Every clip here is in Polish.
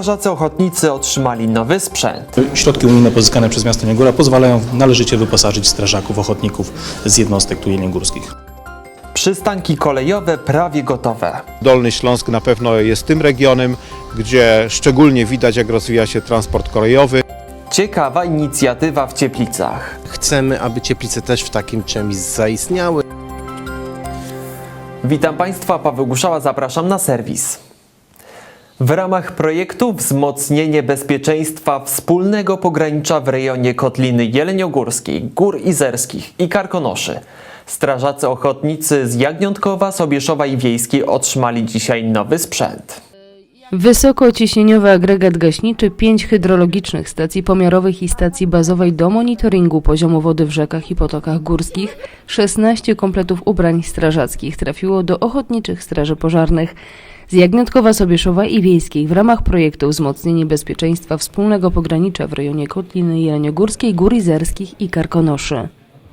Strażacy ochotnicy otrzymali nowy sprzęt. Środki unijne pozyskane przez miasto Niagóra pozwalają należycie wyposażyć strażaków, ochotników z jednostek tu jeleniogórskich. Przystanki kolejowe prawie gotowe. Dolny Śląsk na pewno jest tym regionem, gdzie szczególnie widać, jak rozwija się transport kolejowy. Ciekawa inicjatywa w Cieplicach. Chcemy, aby Cieplice też w takim czymś zaistniały. Witam Państwa, Paweł Guszała, zapraszam na serwis. W ramach projektu Wzmocnienie bezpieczeństwa wspólnego pogranicza w rejonie Kotliny Jeleniogórskiej, Gór Izerskich i Karkonoszy. Strażacy ochotnicy z Jagniątkowa, Sobieszowa i Wiejskiej otrzymali dzisiaj nowy sprzęt. Wysokociśnieniowy agregat gaśniczy, 5 hydrologicznych stacji pomiarowych i stacji bazowej do monitoringu poziomu wody w rzekach i potokach górskich, 16 kompletów ubrań strażackich trafiło do ochotniczych straży pożarnych z Jagniątkowa, Sobieszowa i Wiejskiej w ramach projektu Wzmocnienie bezpieczeństwa wspólnego pogranicza w rejonie Kotliny Jeleniogórskiej, Gór Izerskich i Karkonoszy.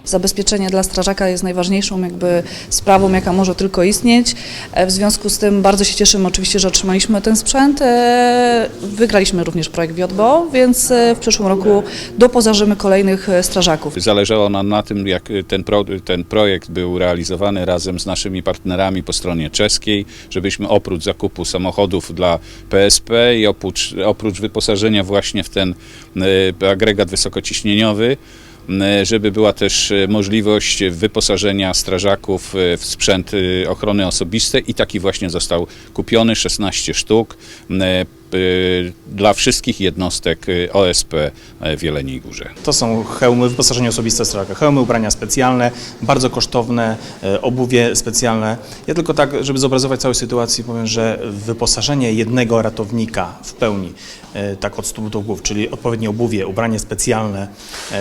Zabezpieczenie dla strażaka jest najważniejszą jakby sprawą, jaka może tylko istnieć. E, W związku z tym bardzo się cieszymy oczywiście, że otrzymaliśmy ten sprzęt. E, Wygraliśmy również projekt WIODBO, więc e, w przyszłym roku doposażymy kolejnych strażaków. Zależało nam na tym, jak ten, pro, ten projekt był realizowany razem z naszymi partnerami po stronie czeskiej, żebyśmy oprócz zakupu samochodów dla PSP i oprócz, oprócz wyposażenia właśnie w ten agregat wysokociśnieniowy, żeby była też e, możliwość wyposażenia strażaków e, w sprzęt e, ochrony osobistej i taki właśnie został kupiony, 16 sztuk. E, dla wszystkich jednostek e, OSP w Jeleniej Górze. To są hełmy, wyposażenie osobiste strażaka, hełmy, ubrania specjalne, bardzo kosztowne, obuwie specjalne. Ja tylko tak, żeby zobrazować całą sytuację, powiem, że wyposażenie jednego ratownika w pełni, tak od stóp do głów, czyli odpowiednie obuwie, ubranie specjalne,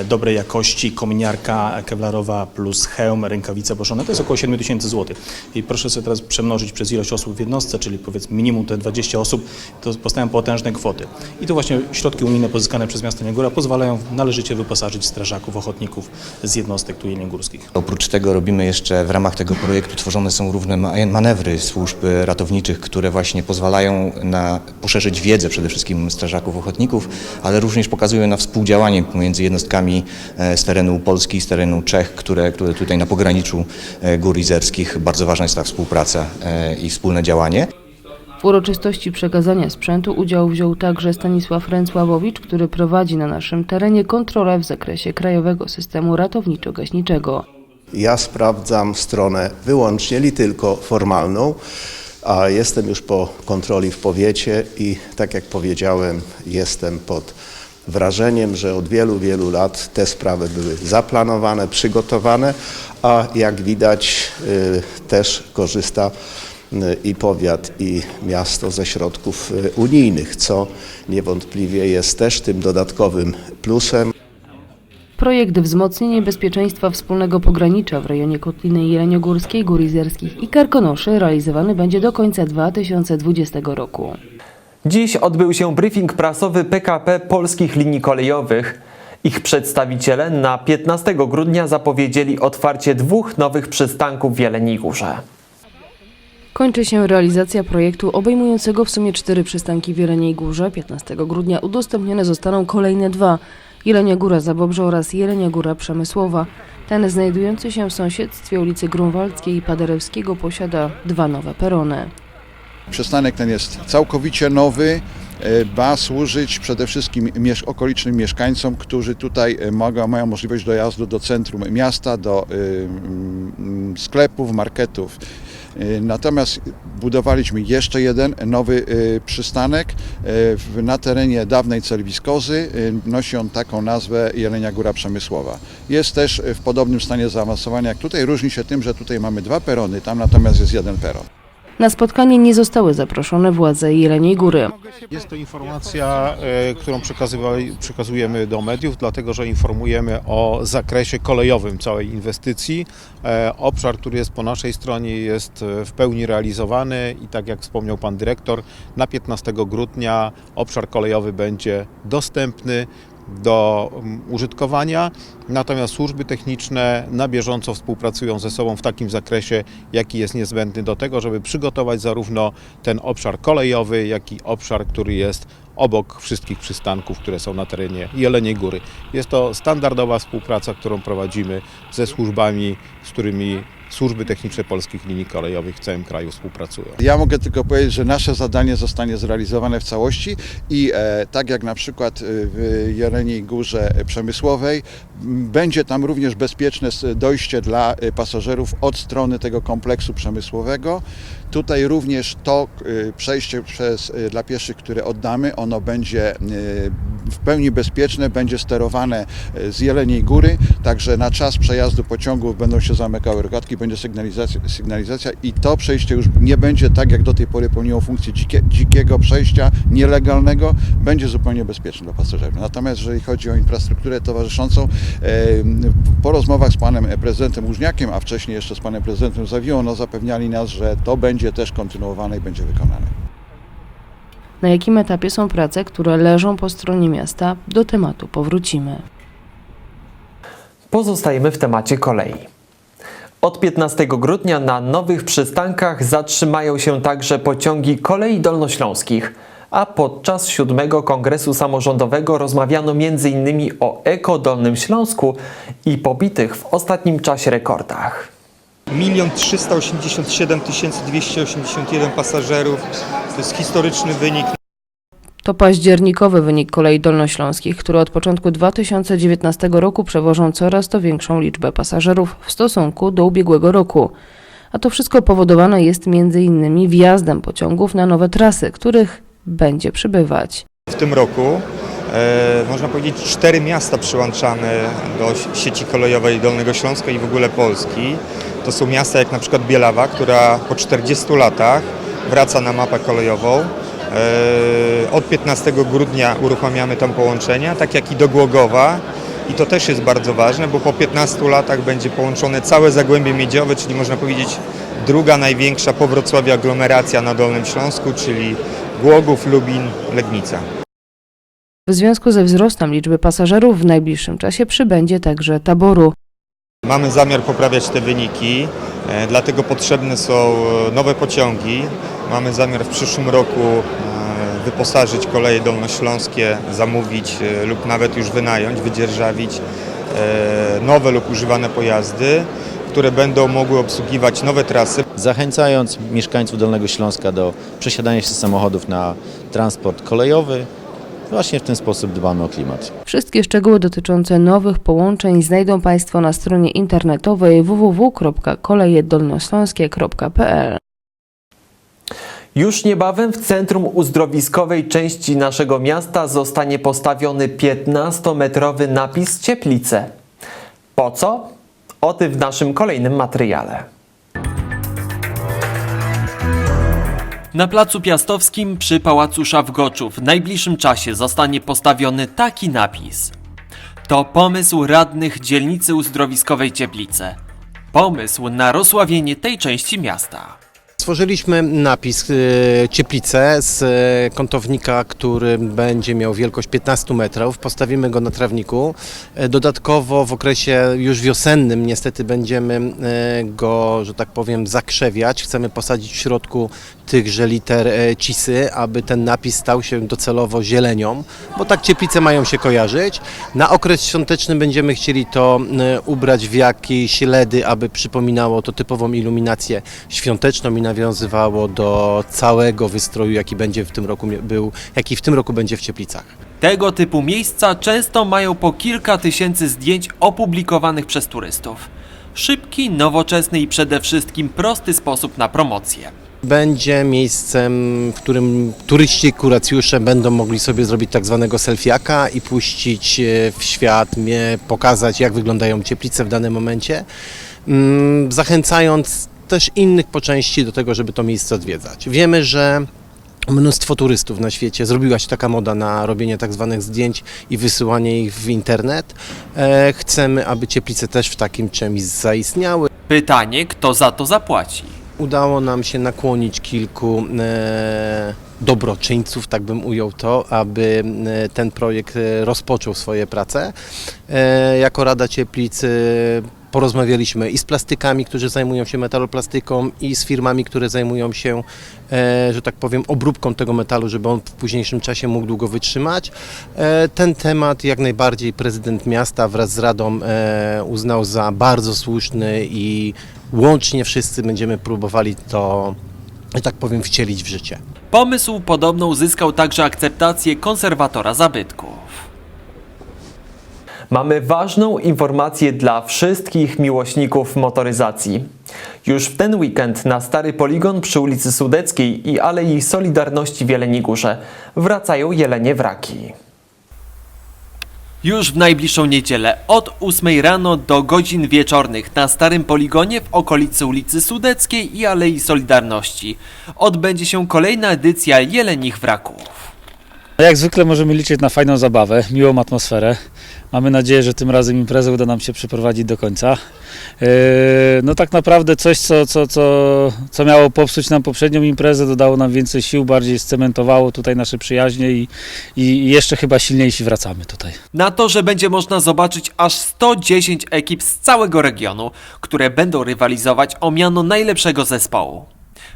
dobrej jakości, kominiarka kevlarowa plus hełm, rękawice boszone, to jest około 7 tysięcy złotych. I proszę sobie teraz przemnożyć przez ilość osób w jednostce, czyli powiedzmy minimum te 20 osób, to powstają potężne kwoty. I tu właśnie środki unijne pozyskane przez miasto Niagóra pozwalają należycie wyposażyć strażaków, ochotników z jednostek tu jeleniogórskich. Oprócz tego robimy jeszcze w ramach tego projektu tworzone są różne ma- manewry służb ratowniczych, które właśnie pozwalają na poszerzyć wiedzę przede wszystkim strażaków ochotników, ale również pokazują na współdziałanie pomiędzy jednostkami e, z terenu Polski, z terenu Czech, które, które tutaj na pograniczu e, gór izerskich bardzo ważna jest ta współpraca e, i wspólne działanie. Uroczystości przekazania sprzętu udział wziął także Stanisław Ręcławowicz, który prowadzi na naszym terenie kontrolę w zakresie krajowego systemu ratowniczo-gaśniczego. Ja sprawdzam stronę wyłącznie, li tylko formalną, a jestem już po kontroli w powiecie i tak jak powiedziałem, jestem pod wrażeniem, że od wielu, wielu lat te sprawy były zaplanowane, przygotowane, a jak widać y, też korzysta i powiat, i miasto ze środków y, unijnych, co niewątpliwie jest też tym dodatkowym plusem. Projekt Wzmocnienie bezpieczeństwa wspólnego pogranicza w rejonie Kotliny Jeleniogórskiej, Gór Izerskich i Karkonoszy realizowany będzie do końca 2020 roku. Dziś odbył się briefing prasowy PKP Polskich Linii Kolejowych. Ich przedstawiciele na 15 grudnia zapowiedzieli otwarcie dwóch nowych przystanków w Jeleniej Górze. Kończy się realizacja projektu obejmującego w sumie cztery przystanki w Jeleniej Górze. 15 grudnia udostępnione zostaną kolejne dwa. Jelenia Góra Zabobrze oraz Jelenia Góra Przemysłowa. Ten znajdujący się w sąsiedztwie ulicy Grunwaldzkiej i Paderewskiego posiada dwa nowe perony. Przystanek ten jest całkowicie nowy, e, ma służyć przede wszystkim okolicznym mieszkańcom, którzy tutaj e, mogą, mają możliwość dojazdu do centrum miasta, do mm, sklepów, marketów. E, Natomiast budowaliśmy jeszcze jeden nowy y, przystanek w- na terenie dawnej Celwiskozy. Y, Nosi on taką nazwę Jelenia Góra Przemysłowa. Jest też w podobnym stanie zaawansowania jak tutaj. Różni się tym, że tutaj mamy dwa perony, tam natomiast jest jeden peron. Na spotkanie nie zostały zaproszone władze Jeleniej Góry. Jest to informacja, e, którą przekazujemy do mediów, dlatego że informujemy o zakresie kolejowym całej inwestycji. E, Obszar, który jest po naszej stronie jest e, w pełni realizowany i tak jak wspomniał Pan Dyrektor, na 15 grudnia obszar kolejowy będzie dostępny do mm, użytkowania, natomiast służby techniczne na bieżąco współpracują ze sobą w takim zakresie, jaki jest niezbędny do tego, żeby przygotować zarówno ten obszar kolejowy, jak i obszar, który jest obok wszystkich przystanków, które są na terenie Jeleniej Góry. Jest to standardowa współpraca, którą prowadzimy ze służbami, z którymi służby techniczne polskich linii kolejowych w całym kraju współpracują. Ja mogę tylko powiedzieć, że nasze zadanie zostanie zrealizowane w całości i e, tak jak na przykład e, w Jeleniej Górze Przemysłowej, będzie tam również bezpieczne dojście dla e, pasażerów od strony tego kompleksu przemysłowego. Tutaj również to e, przejście przez, dla pieszych, które oddamy, ono będzie w pełni bezpieczne, będzie sterowane z Jeleniej Góry, także na czas przejazdu pociągów będą się zamykały rogatki, będzie sygnalizacja, sygnalizacja i to przejście już nie będzie tak, jak do tej pory pełniło funkcję dzikie, dzikiego przejścia, nielegalnego, będzie zupełnie bezpieczne dla pasażerów. Natomiast jeżeli chodzi o infrastrukturę towarzyszącą, e, po rozmowach z panem prezydentem Łużniakiem, a wcześniej jeszcze z panem prezydentem Zawiłą, no zapewniali nas, że to będzie też kontynuowane i będzie wykonane. Na jakim etapie są prace, które leżą po stronie miasta? Do tematu powrócimy. Pozostajemy w temacie kolei. Od 15 grudnia na nowych przystankach zatrzymają się także pociągi kolei dolnośląskich, a podczas siódmego kongresu samorządowego rozmawiano m.in. o Eko Dolnym Śląsku i pobitych w ostatnim czasie rekordach. 1 387 281 pasażerów. To jest historyczny wynik. To październikowy wynik kolei dolnośląskich, które od początku 2019 roku przewożą coraz to większą liczbę pasażerów w stosunku do ubiegłego roku. A to wszystko powodowane jest m.in. wjazdem pociągów na nowe trasy, których będzie przybywać. W tym roku e, można powiedzieć cztery miasta przyłączane do si- sieci kolejowej Dolnego Śląska i w ogóle Polski. To są miasta jak na przykład Bielawa, która po 40 latach wraca na mapę kolejową. E, od 15 grudnia uruchamiamy tam połączenia, tak jak i do Głogowa. I to też jest bardzo ważne, bo po 15 latach będzie połączone całe Zagłębie Miedziowe, czyli można powiedzieć druga największa po Wrocławiu aglomeracja na Dolnym Śląsku, czyli Głogów, Lubin, Legnica. W związku ze wzrostem liczby pasażerów w najbliższym czasie przybędzie także taboru. Mamy zamiar poprawiać te wyniki, e, dlatego potrzebne są e, nowe pociągi. Mamy zamiar w przyszłym roku e, wyposażyć koleje dolnośląskie, zamówić lub nawet już wynająć, wydzierżawić nowe lub używane pojazdy, które będą mogły obsługiwać nowe trasy. zachęcając mieszkańców Dolnego Śląska do przesiadania się z samochodów na transport kolejowy. Właśnie w ten sposób dbamy o klimat. Wszystkie szczegóły dotyczące nowych połączeń znajdą Państwo na stronie internetowej www.kolejedolnośląskie.pl. Już niebawem w centrum uzdrowiskowej części naszego miasta zostanie postawiony 15-metrowy napis Cieplice. Po co? O tym w naszym kolejnym materiale. Na Placu Piastowskim przy Pałacu Szawgoczu w najbliższym czasie zostanie postawiony taki napis. To pomysł radnych dzielnicy uzdrowiskowej Cieplice. Pomysł na rozsławienie tej części miasta. Stworzyliśmy napis e, Cieplice z e, kątownika, który będzie miał wielkość 15 metrów. Postawimy go na trawniku. E, Dodatkowo w okresie już wiosennym niestety będziemy e, go, że tak powiem, zakrzewiać. Chcemy posadzić w środku tychże liter e, cisy, aby ten napis stał się docelowo zielenią, bo tak Cieplice mają się kojarzyć. Na okres świąteczny będziemy chcieli to ubrać w jakieś LEDy, aby przypominało to typową iluminację świąteczną i nawiązywało do całego wystroju, jaki będzie w tym roku był, jaki w tym roku będzie w Cieplicach. Tego typu miejsca często mają po kilka tysięcy zdjęć opublikowanych przez turystów. Szybki, nowoczesny i przede wszystkim prosty sposób na promocję. Będzie miejscem, w którym turyści, kuracjusze będą mogli sobie zrobić tak zwanego selfiaka i puścić e, w świat, pokazać jak wyglądają Cieplice w danym momencie, mm, zachęcając też innych po części do tego, żeby to miejsce odwiedzać. Wiemy, że mnóstwo turystów na świecie. Zrobiła się taka moda na robienie tak zwanych zdjęć i wysyłanie ich w internet. E, chcemy, aby Cieplice też w takim czymś zaistniały. Pytanie, kto za to zapłaci? Udało nam się nakłonić kilku e, dobroczyńców, tak bym ujął to, aby e, ten projekt e, rozpoczął swoje prace. Jako Rada Cieplic e, porozmawialiśmy i z plastykami, którzy zajmują się metaloplastyką i z firmami, które zajmują się, e, że tak powiem, obróbką tego metalu, żeby on w późniejszym czasie mógł długo wytrzymać. E, Ten temat jak najbardziej prezydent miasta wraz z Radą e, uznał za bardzo słuszny i łącznie wszyscy będziemy próbowali to, że tak powiem, wcielić w życie. Pomysł podobno uzyskał także akceptację konserwatora zabytków. Mamy ważną informację dla wszystkich miłośników motoryzacji. Już w ten weekend na stary poligon przy ulicy Sudeckiej i Alei Solidarności w Jeleniej Górze wracają jelenie wraki. Już w najbliższą niedzielę od 8 rano do godzin wieczornych na starym poligonie w okolicy ulicy Sudeckiej i Alei Solidarności odbędzie się kolejna edycja Jelenich Wraków. No jak zwykle możemy liczyć na fajną zabawę, miłą atmosferę. Mamy nadzieję, że tym razem imprezę uda nam się przeprowadzić do końca. Yy, No tak naprawdę coś, co, co, co, co miało popsuć nam poprzednią imprezę, dodało nam więcej sił, bardziej scementowało tutaj nasze przyjaźnie i, i jeszcze chyba silniejsi wracamy tutaj. Na to, że będzie można zobaczyć aż 110 ekip z całego regionu, które będą rywalizować o miano najlepszego zespołu.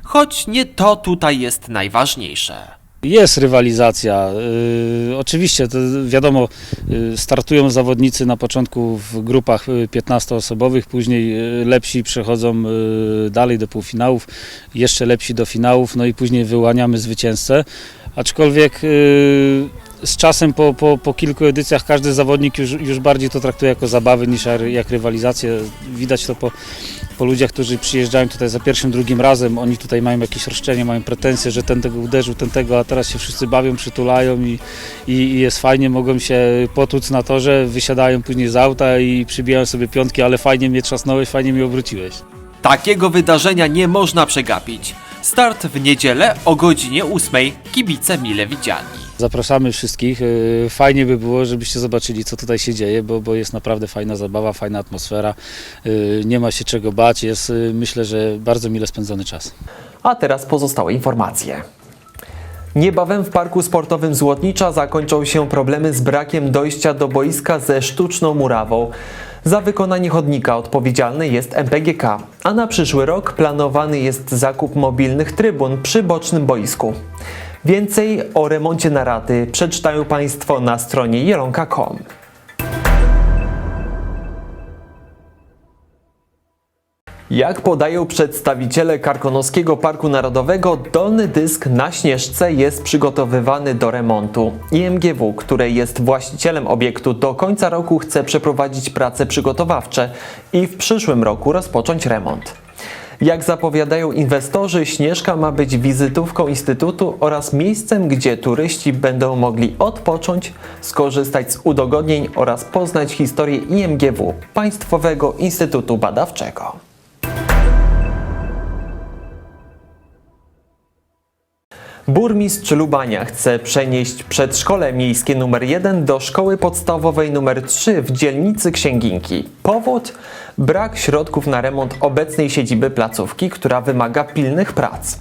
Choć nie to tutaj jest najważniejsze. Jest rywalizacja. Yy, oczywiście, to wiadomo, yy, startują zawodnicy na początku w grupach yy, 15-osobowych, później yy, lepsi przechodzą dalej do półfinałów, jeszcze lepsi do finałów, no i później wyłaniamy zwycięzcę. Aczkolwiek z czasem po, po, po kilku edycjach każdy zawodnik już, już bardziej to traktuje jako zabawę niż jak, rywalizację. Widać to po, po ludziach, którzy przyjeżdżają tutaj za pierwszym, drugim razem, oni tutaj mają jakieś roszczenie, mają pretensje, że ten tego uderzył, ten tego, a teraz się wszyscy bawią, przytulają i, i, i jest fajnie, mogą się potłuc na torze, wysiadają później z auta i przybijają sobie piątki, ale fajnie mnie trzasnąłeś, fajnie mnie obróciłeś. Takiego wydarzenia nie można przegapić. Start w niedzielę o godzinie 8. Kibice mile widziani. Zapraszamy wszystkich. Yy, Fajnie by było, żebyście zobaczyli, co tutaj się dzieje, bo, bo jest naprawdę fajna zabawa, fajna atmosfera. Yy, Nie ma się czego bać. Jest, yy, myślę, że bardzo mile spędzony czas. A teraz pozostałe informacje. Niebawem w Parku Sportowym Złotnicza zakończą się problemy z brakiem dojścia do boiska ze sztuczną murawą. Za wykonanie chodnika odpowiedzialny jest MPGK, a na przyszły rok planowany jest zakup mobilnych trybun przy bocznym boisku. Więcej o remoncie na raty przeczytają Państwo na stronie jelonka.com. Jak podają przedstawiciele Karkonoskiego Parku Narodowego, dolny dysk na Śnieżce jest przygotowywany do remontu. IMGW, które jest właścicielem obiektu, do końca roku chce przeprowadzić prace przygotowawcze i w przyszłym roku rozpocząć remont. Jak zapowiadają inwestorzy, Śnieżka ma być wizytówką Instytutu oraz miejscem, gdzie turyści będą mogli odpocząć, skorzystać z udogodnień oraz poznać historię IMGW, Państwowego Instytutu Badawczego. Burmistrz Lubania chce przenieść przedszkole miejskie nr 1 do szkoły podstawowej nr 3 w dzielnicy Księginki. Powód? Brak środków na remont obecnej siedziby placówki, która wymaga pilnych prac.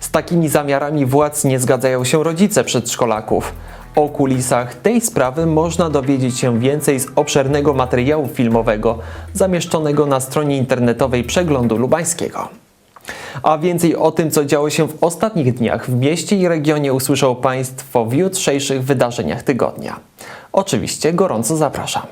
Z takimi zamiarami władz nie zgadzają się rodzice przedszkolaków. O kulisach tej sprawy można dowiedzieć się więcej z obszernego materiału filmowego zamieszczonego na stronie internetowej Przeglądu Lubańskiego. A więcej o tym, co działo się w ostatnich dniach w mieście i regionie usłyszą Państwo w jutrzejszych wydarzeniach tygodnia. Oczywiście gorąco zapraszam.